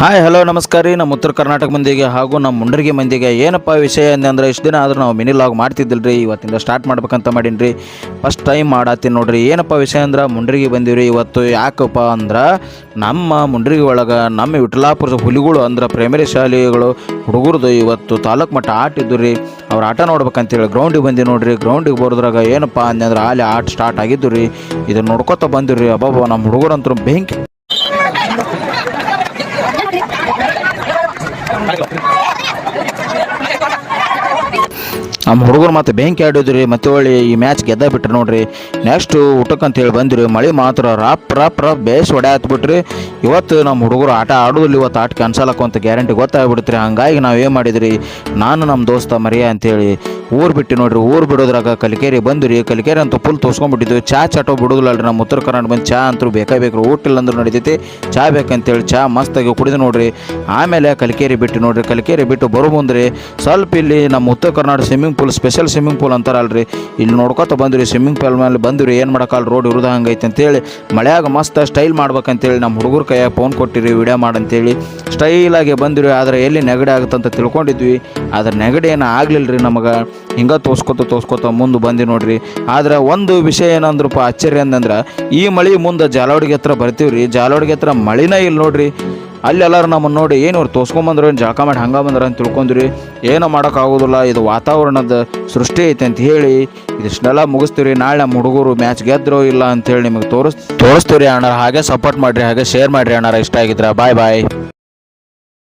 Hi, hello, ನಮಸ್ಕಾರ ರೀ. ನಮ್ಮ ಉತ್ತರ ಕರ್ನಾಟಕ ಮಂದಿಗೆ ಹಾಗೂ ನಮ್ಮ ಮುಂಡರ್ಗಿ ಮಂದಿಗೆ. ಏನಪ್ಪ ವಿಷಯ ಅಂದ್ರೆ ಇಷ್ಟು ದಿನ ಆದರೂ ನಾವು ಮಿನಿ ಲಾಗ್ ಮಾಡ್ತಿದ್ದಿಲ್ಲ ರೀ. ಇವತ್ತಿಂದ ಸ್ಟಾರ್ಟ್ ಮಾಡ್ಬೇಕಂತ ಮಾಡೀನಿ ಫಸ್ಟ್ ಟೈಮ್ ಮಾಡತ್ತೀನಿ ನೋಡ್ರಿ. ಏನಪ್ಪ ವಿಷಯ ಅಂದ್ರೆ ಮುಂಡರಿಗೆ ಬಂದೀವಿ ಇವತ್ತು ಯಾಕಪ್ಪ ಅಂದ್ರೆ ನಮ್ಮ ಮುಂಡರಿಗೆ ಒಳಗೆ ನಮ್ಮ ವಿಠಲಾಪುರದ ಹುಲಿಗಳು ಅಂದ್ರೆ ಪ್ರೈಮರಿ ಶಾಲೆಗಳು ಹುಡುಗರದು ಇವತ್ತು ತಾಲೂಕು ಮಟ್ಟ ಆಟ ಇದ್ದು ರೀ. ಅವ್ರು ಆಟ ನೋಡ್ಬೇಕಂತೇಳಿ ಗ್ರೌಂಡಿಗೆ ಬಂದಿ ನೋಡ್ರಿ. ಗ್ರೌಂಡಿಗೆ ಬರೋದ್ರಾಗ ಏನಪ್ಪ ಅಂದ್ರೆ ಅಲ್ಲಿ ಆಟ ಸ್ಟಾರ್ಟ್ ಆಗಿದ್ದು ರೀ. ಇದನ್ನು ನೋಡ್ಕೊತ ಬಂದಿರಿ ಅಬ್ಬಬ್ಬ, ನಮ್ಮ ಹುಡುಗರಂತೂ ಬೆಂಕಿ ನಮ್ಮ ಹುಡುಗರು ಮತ್ತೆ ಬೆಂಕಿ ಆಡಿದ್ರಿ ಮತ್ತೆ ಹೊಳ್ಳಿ ಈ ಮ್ಯಾಚ್ ಗೆದ್ದ ಬಿಟ್ರಿ ನೋಡ್ರಿ. ನೆಕ್ಸ್ಟ್ ಹೇಳಿ ಬಂದ್ರಿ, ಮಳೆ ಮಾತ್ರ ರಾಪ್ ರಾಪ್ ರಾಪ್ ಬೇಸ್ ಹೊಡೆ ಬಿಟ್ರಿ. ಇವತ್ತು ನಮ್ಮ ಹುಡುಗರು ಆಟ ಆಡೋದಿಲ್ಲ, ಇವತ್ತು ಆಟ ಕ್ಯಾನ್ಸಲ್ ಅಂತ ಗ್ಯಾರಂಟಿ ಗೊತ್ತಾಗ್ಬಿಡ್ತ್ರಿ. ಹಂಗಾಗಿ ನಾವು ಏನು ಮಾಡಿದ್ರಿ, ನಾನು ನಮ್ಮ ದೋಸ್ತ ಮರಿಯ ಅಂತೇಳಿ ಊರು ಬಿಟ್ಟು ನೋಡ್ರಿ, ಊರು ಬಿಡೋದ್ರಾಗ ಕಲಿಕೇರಿ ಬಂದ್ರಿ. ಕಲಿಕೇರಿ ಅಂತ ಫುಲ್ ತೋರ್ಸ್ಕೊಂಡ್ಬಿಟ್ಟಿದ್ವಿ. ಚಾ ಚಟೋ ರೀ ನಮ್ಮ ಉತ್ತರ ಕರ್ನಾಟಕ ಬಂದು ಚಾ ಅಂತೂ ಬೇಕಾ ಬೇಕು ಊಟ ಇಲ್ಲ ನಡೀತೈತಿ. ನಡಿತೈತಿ ಚಾ ಬೇಕಂತೇಳಿ ಚಾ ಮಸ್ತಾಗಿ ಕುಡಿದು ನೋಡ್ರಿ. ಆಮೇಲೆ ಕಲಿಕೇರಿ ಬಿಟ್ಟು ನೋಡ್ರಿ, ಕಲಿಕೇರಿ ಬಿಟ್ಟು ಬರೋ ಮುಂದ್ರಿ. ಸ್ವಲ್ಪ ಇಲ್ಲಿ ನಮ್ಮ ಉತ್ತರ Karnataka swimming pool special swimming pool ಅಂತಾರಲ್ರಿ. ಇಲ್ಲಿ ನೋಡ್ಕೊತ ಬಂದ್ರಿ ಸ್ವಿಮ್ಮಿಂಗ್ ಪೂಲ್ ಮೇಲೆ ಬಂದ್ರಿ, ಏನು ಮಾಡೋಕ್ಕಲ್ಲ ರೋಡ್ ಇರೋದು ಹಂಗೈತೆ ಅಂತೇಳಿ ಮಳೆಯಾಗ ಮಸ್ತ್ ಸ್ಟೈಲ್ ಮಾಡ್ಬೇಕಂತೇಳಿ ನಮ್ಮ ಹುಡುಗರು ಕೈಯಾಗ ಫೋನ್ ಕೊಟ್ಟಿರಿ ವಿಡಿಯೋ ಮಾಡಂತೇಳಿ. ಸ್ಟೈಲಾಗಿ ಬಂದ್ರಿ, ಆದರೆ ಎಲ್ಲಿ ನೆಗಡಿ ಆಗುತ್ತಂತ ತಿಳ್ಕೊಂಡಿದ್ವಿ. ಆದ್ರೆ ನೆಗಡಿ ಏನು ಆಗಲಿಲ್ಲ ರೀ ನಮಗೆ. ಹಿಂಗೆ ತೋರ್ಸ್ಕೊತ ತೋರ್ಸ್ಕೊತ ಮುಂದೆ ಬಂದು ನೋಡ್ರಿ. ಆದ್ರೆ ಒಂದು ವಿಷಯ ಏನಂದ್ರಪ್ಪ ಆಶ್ಚರ್ಯ ಅಂತಂದ್ರೆ ಈ ಮಳೆ ಮುಂದೆ ಜಾಲೋಡಿಗೆ ಹತ್ರ ಬರ್ತೀವಿ ರೀ ಜಾಲವಾಡಿಗೆ ಹತ್ರ ಮಳಿನೇ ಇಲ್ಲ ನೋಡ್ರಿ. ಅಲ್ಲಿ ಎಲ್ಲರೂ ನಮ್ಮನ್ನು ನೋಡಿ, ಏನು ಇವ್ರು ತೋರ್ಸ್ಕೊಂಬಂದ್ರು ಏನು ಜಳಕ ಮಾಡಿ ಹಂಗೆ ಬಂದ್ರೆ ಅಂತ ತಿಳ್ಕೊಂಡ್ರಿ. ಏನೂ ಮಾಡೋಕ್ಕಾಗೋದಿಲ್ಲ. ಇದು ವಾತಾವರಣದ ಸೃಷ್ಟಿ ಐತೆ ಅಂತ ಹೇಳಿ ಇದಿಷ್ಟೆಲ್ಲ ಮುಗಿಸ್ತೀವಿ ನಾಳೆ ನಮ್ಮ ಹುಡುಗರು ಮ್ಯಾಚ್ ಗೆದ್ರೋ ಇಲ್ಲ ಅಂತೇಳಿ ನಿಮಗೆ ತೋರಿಸ್ ತೋರಿಸ್ತೀವಿ ಅಣ್ಣ ಹಾಗೆ ಸಪೋರ್ಟ್ ಮಾಡಿರಿ, ಹಾಗೆ ಶೇರ್ ಮಾಡಿರಿ ಅಣ್ಣ ಇಷ್ಟ ಆಗಿದ್ರೆ ಬಾಯ್ ಬಾಯ್